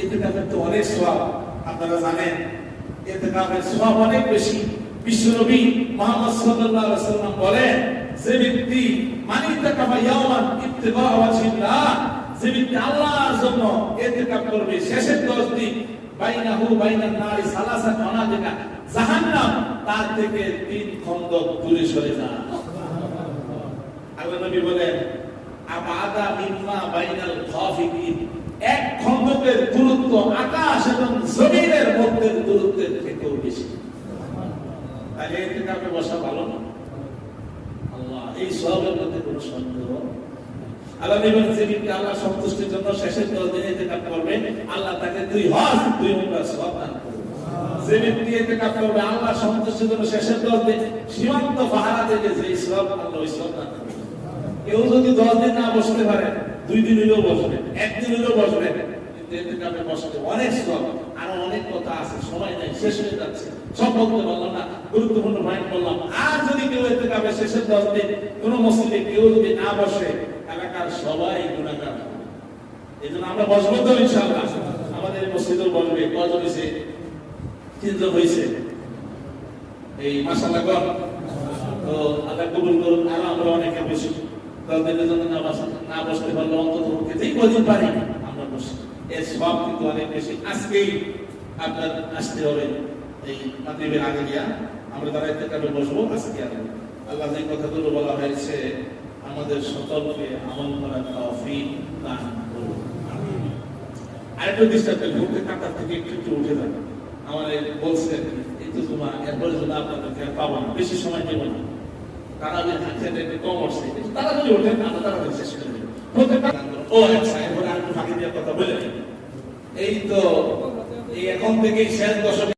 এতেকাফের তো অনেক সওয়াব আপনারা জানেন এতেকাফের সওয়াব অনেক বেশি। বিশ্বনবী মুহাম্মদ সাল্লাল্লাহু আলাইহি ওয়াসাল্লাম বলেন, যে ব্যক্তি মানিতা কাফা ইয়াওমান ইত্তিবা ওয়াজিল্লাহ যে ব্যক্তি আল্লাহর জন্য এতেকাফ করবে, শেষের 10 দিন বাইনাহু বাইনান নারি সালাসা মানাদিকা জাহান্নাম, তার থেকে তিন খন্দক দূরে সরে যায় আল্লাহ নবী বলেন, আবাদা মিম্মা বাইনাল খাফিকিন, এক খন্দকের আকাশ এবং জমিনের মধ্যে দূরত্বের থেকেও বেশি। তাহলে বসা ভালো না? আল্লাহ, এই সবের মধ্যে কোনো সন্দেহ? আল্লাহ সন্তুষ্টির জন্য শেষের দশ দিনে আল্লাহ তাকে দুই হজ, দুই করবে। যে আল্লাহ সন্তুষ্টির জন্য শেষের দিন সীমান্ত পাহারা থেকে যে করবে। কেউ যদি দশ দিন না বসতে পারে, দুই দিন একদিন হলেও বসবে। কাপে বসতে অনেক সব আরও অনেক কথা আছে, সময় নাই, শেষ হয়ে যাচ্ছে। সব বলতে পারলাম না, গুরুত্বপূর্ণ পয়েন্ট বললাম। আর যদি কেউ এতে কাপে শেষের দশ দিন কোনো মসজিদে কেউ যদি না বসে, এলাকার সবাই গুণাগার। হবে। এই জন্য আমরা বসবো তো ইনশাআল্লাহ। আমাদের মসজিদেও বসবে কত হয়েছে তিনজন হয়েছে। এই মাসাল্লাহ কর। তো আল্লাহ কবুল করুন আর আমরা অনেকে বেশি দলদের জন্য না বসা, না বসতে পারলে অন্তত যেই কদিন পারি। এর সব কিন্তু অনেক বেশি। আজকেই আপনার আসতে হবে এই মাতৃবের আগে দিয়া আমরা তারা এতে কাবে বসবো আজকে আর আল্লাহ যে কথাগুলো বলা হয়েছে, আমাদের সকলকে আমল করার তৌফিক দান করুন। ডিস্টার্ব ঘুরতে কাতার থেকে একটু একটু উঠে যাবে আমার বলছে একটু তোমার এরপরে যদি আপনাদেরকে পাবো না, বেশি সময় দেবো না। তারা যে হাতে একটু কম আসছে। তারা যদি ওঠেন, আমরা তাড়াতাড়ি শেষ করে দেবো। ও আচ্ছা এরপরে আর একটু ফাঁকি দেওয়ার কথা বলে। এই তো এই এখন থেকেই শেষ দশক